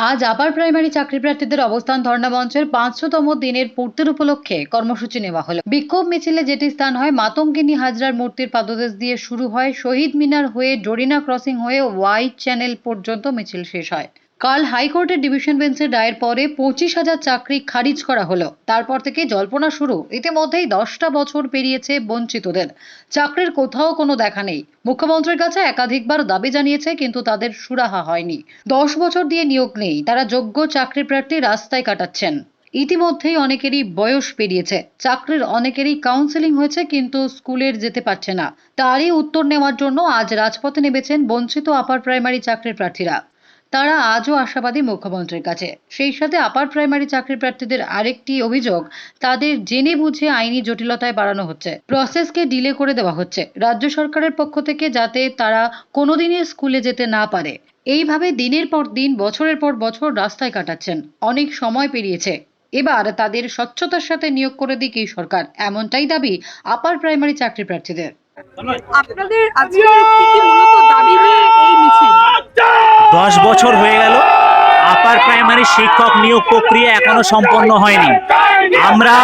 আজ upper primary চাকরি প্রার্থীদের অবস্থান ধর্ণা মঞ্চের পাঁচশোতম দিনের পূর্তির উপলক্ষে কর্মসূচি নেওয়া হলো। বিক্ষোভ মিছিলে যেটি স্থান হয় মাতঙ্গিনী হাজরার মূর্তির পাদদেশ দিয়ে শুরু হয় শহীদ মিনার হয়ে ডোরিনা ক্রসিং হয়ে ওয়াই চ্যানেল পর্যন্ত মিছিল শেষ হয়। কাল হাইকোর্টের ডিভিশন বেঞ্চের রায়ের পরে পঁচিশ হাজার চাকরি খারিজ করা হলো। তারপর থেকে জল্পনা শুরু। ইতিমধ্যেই দশটা বছর পেরিয়েছে বঞ্চিতদের। চাকরির কোথাও কোনো দেখা নেই। মুখ্যমন্ত্রীর কাছে একাধিকবার দাবি জানিয়েছে, কিন্তু তাদের সুরাহা হয়নি। দশ বছর দিয়ে নিয়োগ নেই। তারা যোগ্য চাকরি প্রার্থী রাস্তায় কাটাচ্ছেন। ইতিমধ্যেই অনেকেরই বয়স পেরিয়েছে। চাকরির অনেকেরই কাউন্সেলিং হয়েছে, কিন্তু স্কুলের যেতে পারছে না। তারই উত্তর নেওয়ার জন্য আজ রাজপথে নেমেছেন বঞ্চিত আপার প্রাইমারি চাকরির প্রার্থীরা। তারা আজও আশাবাদী মুখ্যমন্ত্রীর কাছে। সেই সাথে আপার প্রাইমারি চাকরি প্রার্থীদের আরেকটি অভিযোগ তাদের জেনে বুঝে আইনি জটিলতায় বাড়ানো হচ্ছে। প্রসেসকে ডিলে করে দেওয়া হচ্ছে। রাজ্য সরকারের পক্ষ থেকে যাতে তারা কোনোদিনই স্কুলে যেতে না পারে। এইভাবে দিনের পর দিন বছরের পর বছর রাস্তায় কাটাচ্ছেন। অনেক সময় পেরিয়েছে। এবার তাদের স্বচ্ছতার সাথে নিয়োগ করে দিক এই সরকার। এমনটাই দাবি আপার প্রাইমারি চাকরি প্রার্থীদের আপনাদের আজকে কি কি মূলত দাবি নিয়ে এই মিছিল? দশ বছর হয়ে গেল আপার প্রাইমারি শিক্ষক নিয়োগ প্রক্রিয়া এখনও সম্পন্ন হয়নি। আমরা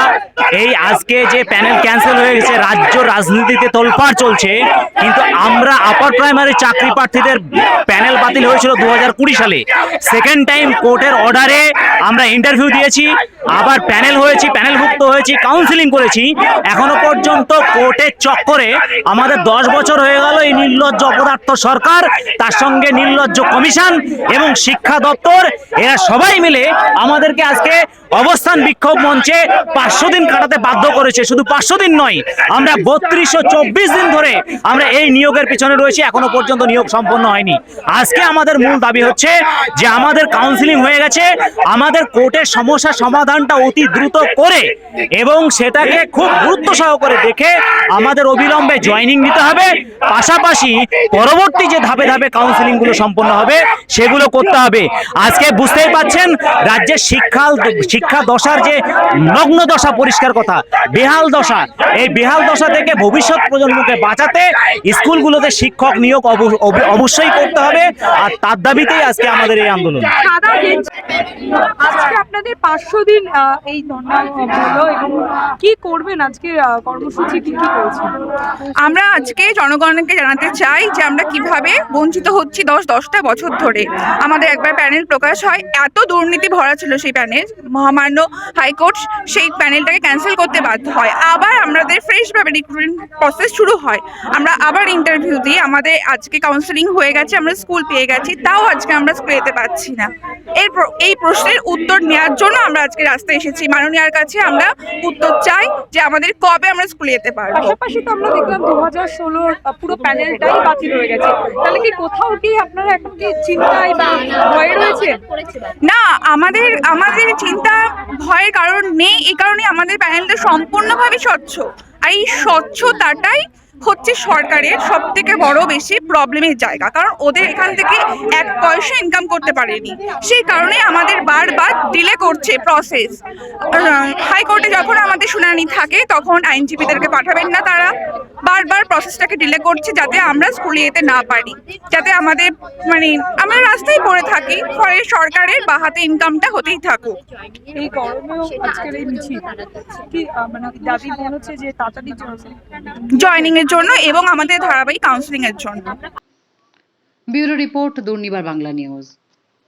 এই আজকে যে প্যানেল ক্যান্সেল হয়ে গেছে, রাজ্য রাজনীতিতে তোলপাড় চলছে, কিন্তু আমরা আপার প্রাইমারি চাকরি প্রার্থীদের প্যানেল বাতিল হয়েছিল দু হাজার কুড়ি সালে। সেকেন্ড টাইম কোর্টের অর্ডারে আমরা ইন্টারভিউ দিয়েছি, আবার প্যানেল হয়েছি, প্যানেলভুক্ত হয়েছি, কাউন্সিলিং করেছি। এখনও পর্যন্ত কোর্টের চক্করে আমাদের দশ বছর হয়ে গেল এই নির্লজ্জ অপদার্থ সরকার, তার সঙ্গে নির্লজ্জ কমিশন এবং শিক্ষা দপ্তর, এরা সবাই মিলে আমাদেরকে আজকে অবস্থান বিক্ষোভ মঞ্চে পাঁচশো দিন কাটাতে বাধ্য করেছে, শুধু পাঁচশো দিন নয়, আমরা বত্রিশশো চব্বিশ দিন ধরে আমরা এই নিয়োগের পিছনে রয়েছি, এখনও পর্যন্ত নিয়োগ সম্পন্ন হয়নি। আজকে আমাদের মূল দাবি হচ্ছে যে আমাদের কাউন্সিলিং হয়ে গেছে, আমাদের কোর্টের সমস্যা সমাধানটা অতি দ্রুত করে এবং সেটাকে খুব গুরুত্ব সহকারে দেখে আমাদের অবিলম্বে জয়েনিং নিতে হবে। পাশাপাশি পরবর্তী যে ধাপে ধাপে কাউন্সিলিংগুলো সম্পন্ন হবে, সেগুলো করতে হবে। আজকে বুঝতেই পাচ্ছেন, রাজ্যের শিক্ষা শিক্ষা দশার যে নগ্ন দশা পরিষ্কার কথা। বেহাল দশা। এই বেহাল দশা থেকে ভবিষ্যৎ প্রজন্মকে বাঁচাতে স্কুলগুলোতে শিক্ষক নিয়োগ অব- অব- অবশ্যই করতে হবে। আর তার দাবিতেই আজকে আমাদের এই আন্দোলন। আজকে আপনাদের পাঁচশো দিন এই ধর্ণা হলো এবং কি করবেন আজকে কর্মসূচি কি কি করেছেন? আমরা আজকে জনগণকে জানাতে চাই যে আমরা কীভাবে বঞ্চিত হচ্ছি দশ দশটা বছর ধরে। আমাদের একবার প্যানেল প্রকাশ হয়। এত দুর্নীতি ভরা ছিল সেই প্যানেল। মহামান্য হাইকোর্ট সেই প্যানেলটাকে ক্যান্সেল করতে বাধ্য হয়। আবার আমাদের ফ্রেশভাবে রিক্রুটমেন্ট প্রসেস শুরু হয়। আমরা আবার ইন্টারভিউ দিই। আমাদের আজকে কাউন্সেলিং হয়ে গেছে আমরা স্কুল পেয়ে গেছি। তাও আজকে আমরা স্কুল যেতে পারছি না। এর এই প্রশ্নের উত্তর নেওয়ার জন্য আমরা আজকে রাস্তায় এসেছি। মাননীয়ার কাছে আমরা উত্তর চাই যে আমাদের কবে আমরা স্কুলে যেতে পারব। পাশাপাশি তো আমরা দেখলাম দু হাজার ষোলোর পুরো প্যানেলটাই বাতিল হয়ে গেছে। তাহলে কি কোথাও কি আপনারা এখন কি চিন্তায় বা ভয়ে রয়েছে না আমাদের আমাদের চিন্তা ভয়ের কারণ নেই এই কারণে আমাদের প্যানেলটা সম্পূর্ণভাবে স্বচ্ছ। আর এই স্বচ্ছতাটাই হচ্ছে সরকারের সব থেকে বড় বেশি প্রবলেমের জায়গা। কারণ ওদের এখান থেকে এক পয়সা ইনকাম করতে পারেনি। সেই কারণে আমাদের বারবার ডিলে করছে প্রসেস হাইকোর্টে যখন আমাদের শুনানি থাকে তখন আইনজীবীদেরকে পাঠাবেন না তারা। বারবার প্রসেসটাকে ডিলে করছে যাতে আমরা স্কুলে যেতে না পারি। যাতে আমাদের মানে আমরা রাস্তায় পড়ে থাকি। ফলে সরকারের বা হাতে ইনকামটা হতেই থাকুক। এই গরমেও আজকের এই মিছিল কি মানে দাবি হচ্ছে যে তাড়াতাড়ি জয়নিং এর জন্য এবং আমাদের ধারাবাহিক কাউন্সিলিং এর জন্য। Bureau report Durnibar Bangla news.